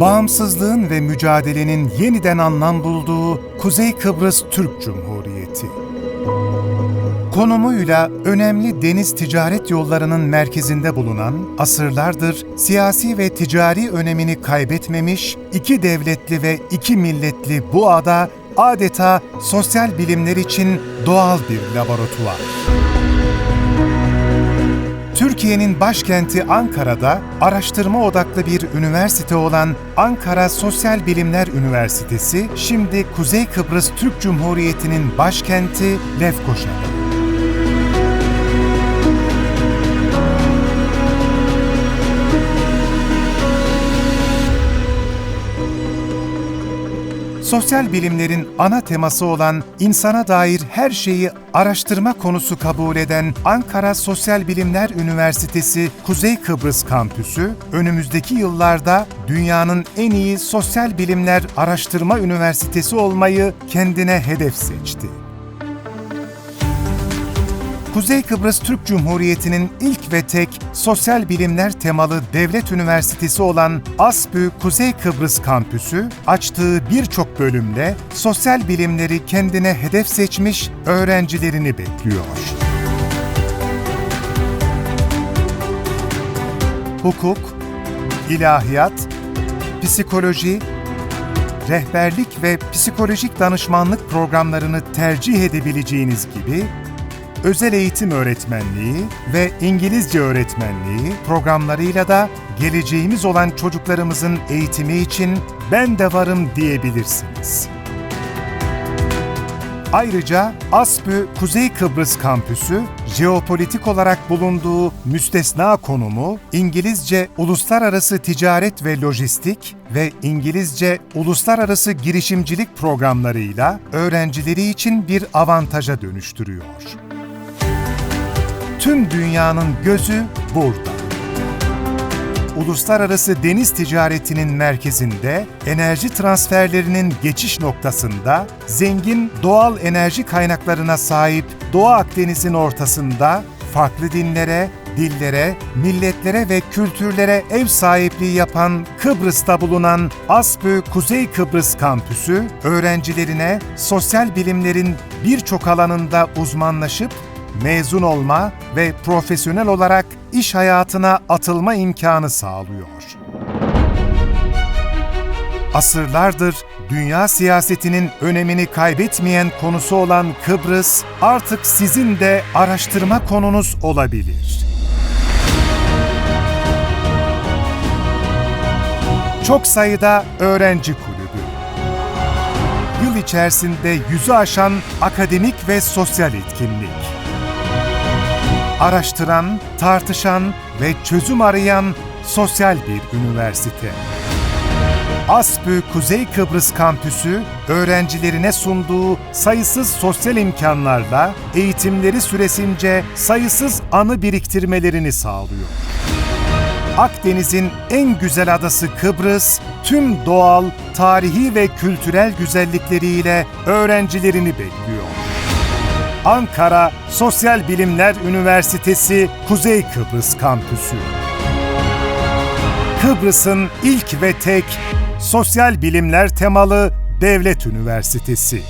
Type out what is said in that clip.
bağımsızlığın ve mücadelenin yeniden anlam bulduğu Kuzey Kıbrıs Türk Cumhuriyeti. Konumuyla önemli deniz ticaret yollarının merkezinde bulunan, asırlardır siyasi ve ticari önemini kaybetmemiş, iki devletli ve iki milletli bu ada adeta sosyal bilimler için doğal bir laboratuvar. Türkiye'nin başkenti Ankara'da araştırma odaklı bir üniversite olan Ankara Sosyal Bilimler Üniversitesi, şimdi Kuzey Kıbrıs Türk Cumhuriyeti'nin başkenti Lefkoşa'da. Sosyal bilimlerin ana teması olan insana dair her şeyi araştırma konusu kabul eden Ankara Sosyal Bilimler Üniversitesi Kuzey Kıbrıs Kampüsü, önümüzdeki yıllarda dünyanın en iyi sosyal bilimler araştırma üniversitesi olmayı kendine hedef seçti. Kuzey Kıbrıs Türk Cumhuriyeti'nin ilk ve tek sosyal bilimler temalı devlet üniversitesi olan ASPÜ Kuzey Kıbrıs Kampüsü, açtığı birçok bölümle sosyal bilimleri kendine hedef seçmiş öğrencilerini bekliyor. Hukuk, ilahiyat, psikoloji, rehberlik ve psikolojik danışmanlık programlarını tercih edebileceğiniz gibi özel eğitim öğretmenliği ve İngilizce öğretmenliği programlarıyla da geleceğimiz olan çocuklarımızın eğitimi için ben de varım diyebilirsiniz. Ayrıca ASPÜ Kuzey Kıbrıs Kampüsü, jeopolitik olarak bulunduğu müstesna konumu, İngilizce uluslararası ticaret ve lojistik ve İngilizce uluslararası girişimcilik programlarıyla öğrencileri için bir avantaja dönüştürüyor tüm dünyanın gözü burada. Uluslararası deniz ticaretinin merkezinde, enerji transferlerinin geçiş noktasında, zengin doğal enerji kaynaklarına sahip Doğu Akdeniz'in ortasında farklı dinlere, dillere, milletlere ve kültürlere ev sahipliği yapan Kıbrıs'ta bulunan ASPÜ Kuzey Kıbrıs Kampüsü, öğrencilerine sosyal bilimlerin birçok alanında uzmanlaşıp mezun olma ve profesyonel olarak iş hayatına atılma imkanı sağlıyor. Asırlardır dünya siyasetinin önemini kaybetmeyen konusu olan Kıbrıs artık sizin de araştırma konunuz olabilir. Çok sayıda öğrenci kulübü. Yıl içerisinde yüzü aşan akademik ve sosyal etkinlik araştıran, tartışan ve çözüm arayan sosyal bir üniversite. ASPÜ Kuzey Kıbrıs Kampüsü, öğrencilerine sunduğu sayısız sosyal imkanlarla eğitimleri süresince sayısız anı biriktirmelerini sağlıyor. Akdeniz'in en güzel adası Kıbrıs, tüm doğal, tarihi ve kültürel güzellikleriyle öğrencilerini bekliyor. Ankara Sosyal Bilimler Üniversitesi Kuzey Kıbrıs Kampüsü. Kıbrıs'ın ilk ve tek sosyal bilimler temalı devlet üniversitesi.